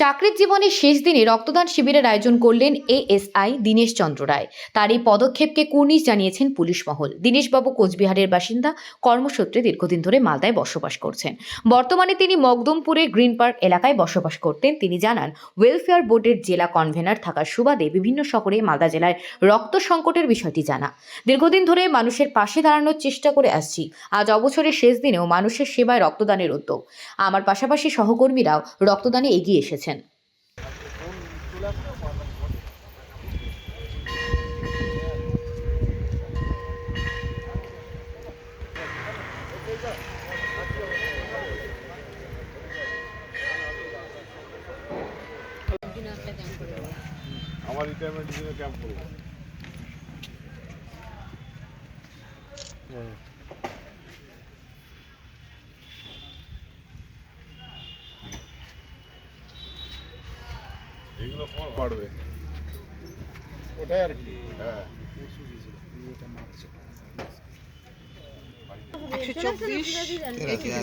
চাকরির জীবনের শেষ দিনে রক্তদান শিবিরের আয়োজন করলেন এএসআই দীনেশ চন্দ্র রায়। তার এই পদক্ষেপকে কুর্নিশ জানিয়েছেন পুলিশ মহল। দীনেশবাবু কোচবিহারের বাসিন্দা, কর্মসূত্রে দীর্ঘদিন ধরে মালদায় বসবাস করছেন। বর্তমানে তিনি মকদমপুরের গ্রিন পার্ক এলাকায় বসবাস করতেন। তিনি জানান, ওয়েলফেয়ার বোর্ডের জেলা কনভেনার থাকার সুবাদে বিভিন্ন শহরে মালদা জেলায় রক্ত সংকটের বিষয়টি জানা। দীর্ঘদিন ধরে মানুষের পাশে দাঁড়ানোর চেষ্টা করে আসছি। আজ অবসরের শেষ দিনেও মানুষের সেবায় রক্তদানের উদ্যোগ। আমার পাশাপাশি সহকর্মীরাও রক্তদানে এগিয়ে এসেছেন আমার রিটায়ারমেন্ট জন্য ক্যাম্প করব। এগুলো কখন ওটাই আর কি। হ্যাঁ।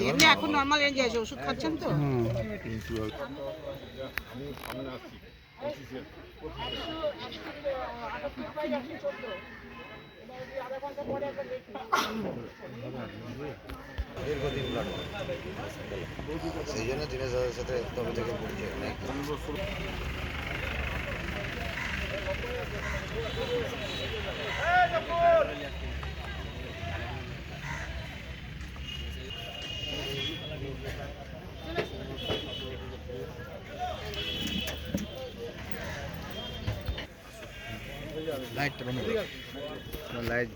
এমনি এখন নর্মাল রেঞ্জে আছে ওষুধ খাচ্ছেন তো? কিন্তু আমি সামনে আসছি দীর্ঘদিন ব্লাড সেই জন্য দিনের সাথে তবে থেকে পরিচয় বন্ধ লাইট।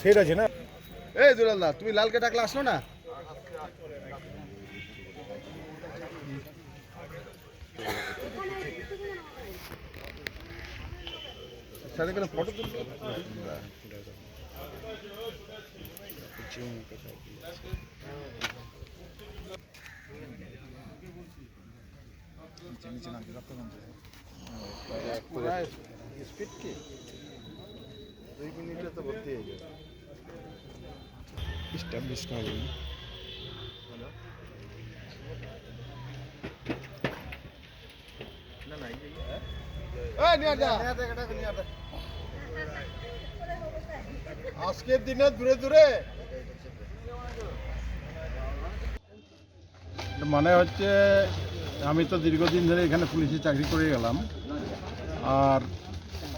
সেট আছে না? এই দুলালদা তুমি লালকে ডাকলে আসলো না? সাথে করে ফটো তুলতে স্পিড কি দুই মিনিটে তো ভর্তি হয়ে যাবে স্টাবলিশ হবে এই নিয়ে যা আজকের দিনে দূরে দূরে। মানে হচ্ছে, আমি তো দীর্ঘদিন ধরে এখানে পুলিশে চাকরি করে গেলাম। আর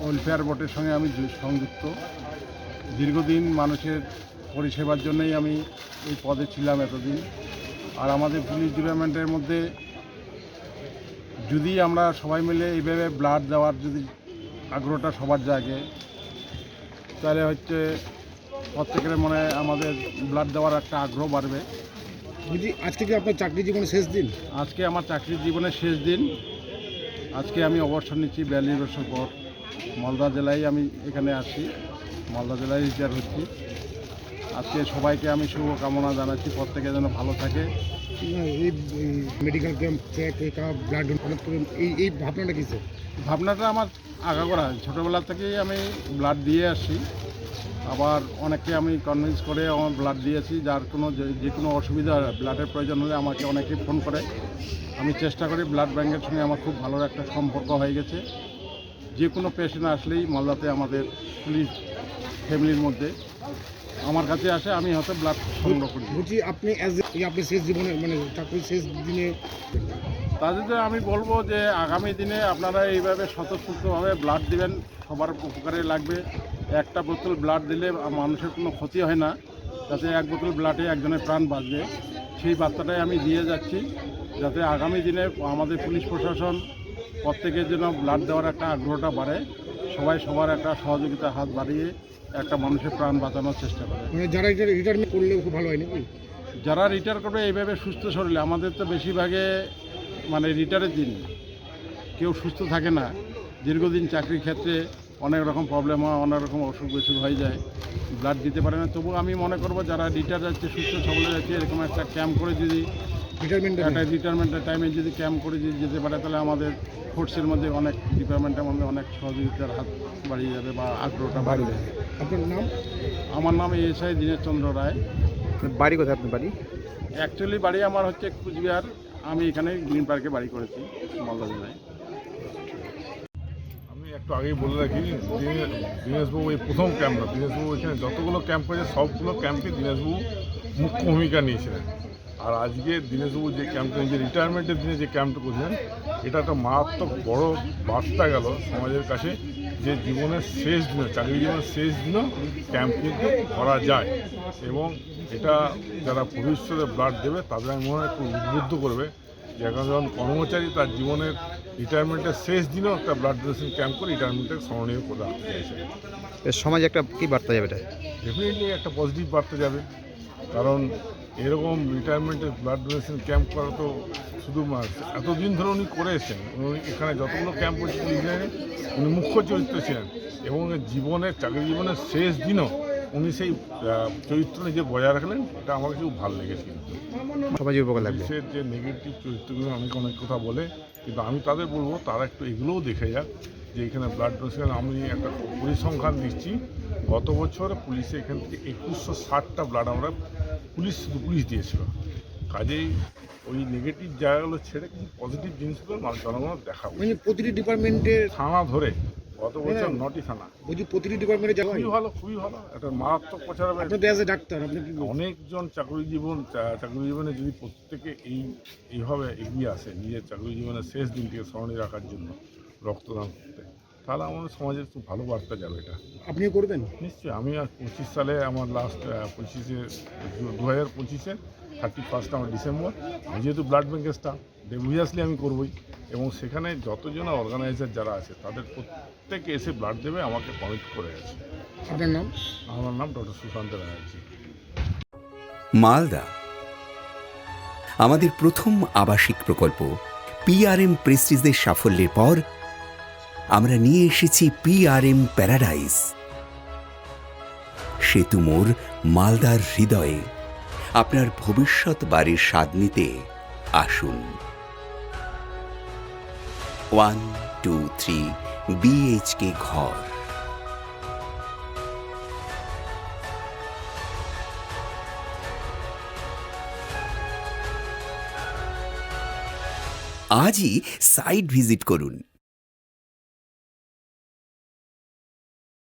ওয়েলফেয়ার বোর্ডের সঙ্গে আমি সংযুক্ত। দীর্ঘদিন মানুষের পরিষেবার জন্যই আমি এই পদে ছিলাম এতদিন। আর আমাদের পুলিশ ডিপার্টমেন্টের মধ্যে যদি আমরা সবাই মিলে এইভাবে ব্লাড দেওয়ার যদি আগ্রহটা সবার জাগে তাহলে হচ্ছে প্রত্যেকের মনে আমাদের ব্লাড দেওয়ার একটা আগ্রহ বাড়বে। বলছি আজকে কি আপনার চাকরি জীবনের শেষ দিন? আজকে আমার চাকরির জীবনের শেষ দিন। আজকে আমি অবসর নিচ্ছি বিয়াল্লিশ বছর পর। মালদা জেলায় আমি এখানে আছি মালদা জেলায় রিটায়ার হচ্ছি। আজকে সবাইকে আমি শুভকামনা জানাচ্ছি প্রত্যেকে যেন ভালো থাকে। এই মেডিকেল ক্যাম্প চেক ব্লাড এই এই ভাবনাটা কিসে ভাবনাটা আমার আগাগোড়া ছোটোবেলা থেকেই আমি ব্লাড দিয়ে আসি। আবার অনেককে আমি কনভিন্স করে আমার ব্লাড দিয়েছি, যার কোনো যে- কোনো অসুবিধা ব্লাডের প্রয়োজন হলে আমাকে অনেকেই ফোন করে। আমি চেষ্টা করি ব্লাড ব্যাংকের সঙ্গে আমার খুব ভালো একটা সম্পর্ক হয়ে গেছে। যে কোনো পেশেন্ট আসলেই মালদাতে আমাদের পুলিশ ফ্যামিলির মধ্যে। আমার কাছে আসে আমি হয়তো ব্লাড সংগ্রহ করি। বলছি আপনি আপনি শেষ জীবনে মানে চাকরির শেষ দিনে তাদের আমি বলব যে আগামী দিনে আপনারা এইভাবে স্বতঃস্ফূর্তভাবে ব্লাড দিবেন সবার উপকারে লাগবে। একটা বোতল ব্লাড দিলে মানুষের কোনো ক্ষতি হয় না যাতে এক বোতল ব্লাডে একজনের প্রাণ বাঁচবে। সেই বার্তাটাই আমি দিয়ে যাচ্ছি যাতে আগামী দিনে আমাদের পুলিশ প্রশাসন প্রত্যেকের জন্য ব্লাড দেওয়ার একটা আগ্রহটা বাড়ে। সবাই সবার একটা সহযোগিতা হাত বাড়িয়ে একটা মানুষের প্রাণ বাঁচানোর চেষ্টা করে। মানে যারা রিটায়ারমেন্ট করলে খুব ভালো হয় নাকি? যারা রিটায়ার করবে এইভাবে সুস্থ শরীরে আমাদের তো বেশিরভাগে মানে রিটায়ারের দিন। কেউ সুস্থ থাকে না। দীর্ঘদিন চাকরির ক্ষেত্রে অনেক রকম প্রবলেম হয় অনেক রকম অসুখ বিসুখ হয়ে যায়। ব্লাড দিতে পারে না। তবু আমি মনে করব যারা রিটায়ার যাচ্ছে সুস্থ সবলে যাচ্ছে এরকম একটা ক্যাম্প করে যদি একটা রিটায়ারমেন্টের টাইমে যদি ক্যাম্প করে যদি যেতে পারে তাহলে আমাদের ফোর্সের মধ্যে অনেক ডিপার্টমেন্টের মধ্যে অনেক সহযোগিতার হাত বাড়িয়ে যাবে বা আগ্রহটা বাড়বে। আপনার নাম? আমার নাম এসআই দীনেশ চন্দ্র রায়। বাড়ি কোথায়? আপনার বাড়ি? অ্যাকচুয়ালি বাড়ি আমার হচ্ছে কুচবিহার। আমি এখানে গ্রিন পার্কে বাড়ি করেছি মালদা জেলায় আমি একটু আগেই বলে রাখি দিনে- দীনেশবাবু এই প্রথম ক্যাম্প না দীনেশবাবু এখানে যতগুলো ক্যাম্প হয়েছে সবগুলো ক্যাম্পে দীনেশবাবু মুখ্য ভূমিকা নিয়েছিলেন। আর আজকে দীনেশবাবু যে ক্যাম্পটা নিজে রিটায়ারমেন্টের দিনে যে ক্যাম্পটা করছেন এটা একটা মারাত্মক বড় বার্তা গেল সমাজের কাছে যে জীবনের শেষ দিনে চাকরি জীবনের শেষ দিনও ক্যাম্প কিন্তু করা যায়। এবং এটা যারা ভবিষ্যতে ব্লাড দেবে তাদের আমি মনে হয় একটু উদ্বুদ্ধ করবে যে এখন যখন কর্মচারী তার জীবনের রিটায়ারমেন্টের শেষ দিনেও একটা ব্লাড ডোনেশন ক্যাম্প করে রিটায়ারমেন্টের স্মরণীয় করে রাখতে চাইছে। এর সমাজে একটা কি বার্তা যাবে এটা? ডেফিনেটলি একটা পজিটিভ বার্তা যাবে। কারণ এরকম রিটায়ারমেন্টের ব্লাড ডোনেশন ক্যাম্প করা তো শুধু এতদিন ধরে উনি করে এসেছেন উনি এখানে যতগুলো ক্যাম্প হচ্ছে উনি মুখ্য চরিত্র ছিলেন এবং জীবনের চাকরি জীবনের শেষ দিনও উনি সেই চরিত্র নিজে বজায় রাখলেন। এটা আমার খুব ভালো লেগেছে লাগবে? যে নেগেটিভ চরিত্রগুলো অনেক অনেক কথা বলে কিন্তু আমি তাদের বলব তারা একটু এগুলোও দেখে যাক যে এখানে ব্লাড ডোনেশন আমি একটা পরিসংখ্যান দিচ্ছি। গত বছর পুলিশে এখান থেকে একুশশো ষাটটা ব্লাড আমরা পুলিশ শুধু পুলিশ দিয়েছিল। কাজেই ওই নেগেটিভ জায়গাগুলো ছেড়ে কিছু পজিটিভ জিনিসগুলো জনগণ দেখাবো। মানে প্রতিটি ডিপার্টমেন্টের থানা ধরে গত বছর হ্যাঁ। নটি থানা। বলছি প্রতিটি ডিপার্টমেন্টে যাওয়া খুবই ভালো খুবই ভালো। একটা মারাত্মক প্রচার হবে। ডাক্তার আপনি কি অনেকজন চাকরি জীবন চাকরি জীবনে যদি প্রত্যেকে এই এইভাবে এগিয়ে আসে নিজের চাকরি জীবনের শেষ দিনটিকে স্মরণে রাখার জন্য রক্তদান করতে। তাহলে আমাদের সমাজের খুব ভালো বার্তা যাবে এটা। আপনিও করবেন? নিশ্চয়ই আমি আর পঁচিশ সালে আমার লাস্ট পঁচিশে দু হাজার পঁচিশে থার্টি ফার্স্ট আমার ডিসেম্বর আমি যেহেতু ব্লাড ব্যাঙ্কের স্টাফ ডেভিয়াসলি আমি করবই। এবং সেখানে যতজন অর্গানাইজার যারা আছে তাদের প্রত্যেকে এসে ব্লাড দেবে আমাকে কমিট করে গেছে আপনার নাম? আমার নাম ডক্টর সুশান্ত ব্যানার্জি মালদা। আমাদের প্রথম আবাসিক প্রকল্প পিআরএম প্রেস্টিজের সাফল্যের পর আমরা নিয়ে এসেছি পিআরএম প্যারাডাইস। সেতু মোর মালদার হৃদয়ে। আপনার ভবিষ্যৎ বাড়ির স্বাদ নিতে আসুন। ওয়ান, টু, থ্রি বিএইচকে ঘর। আজই সাইট ভিজিট করুন।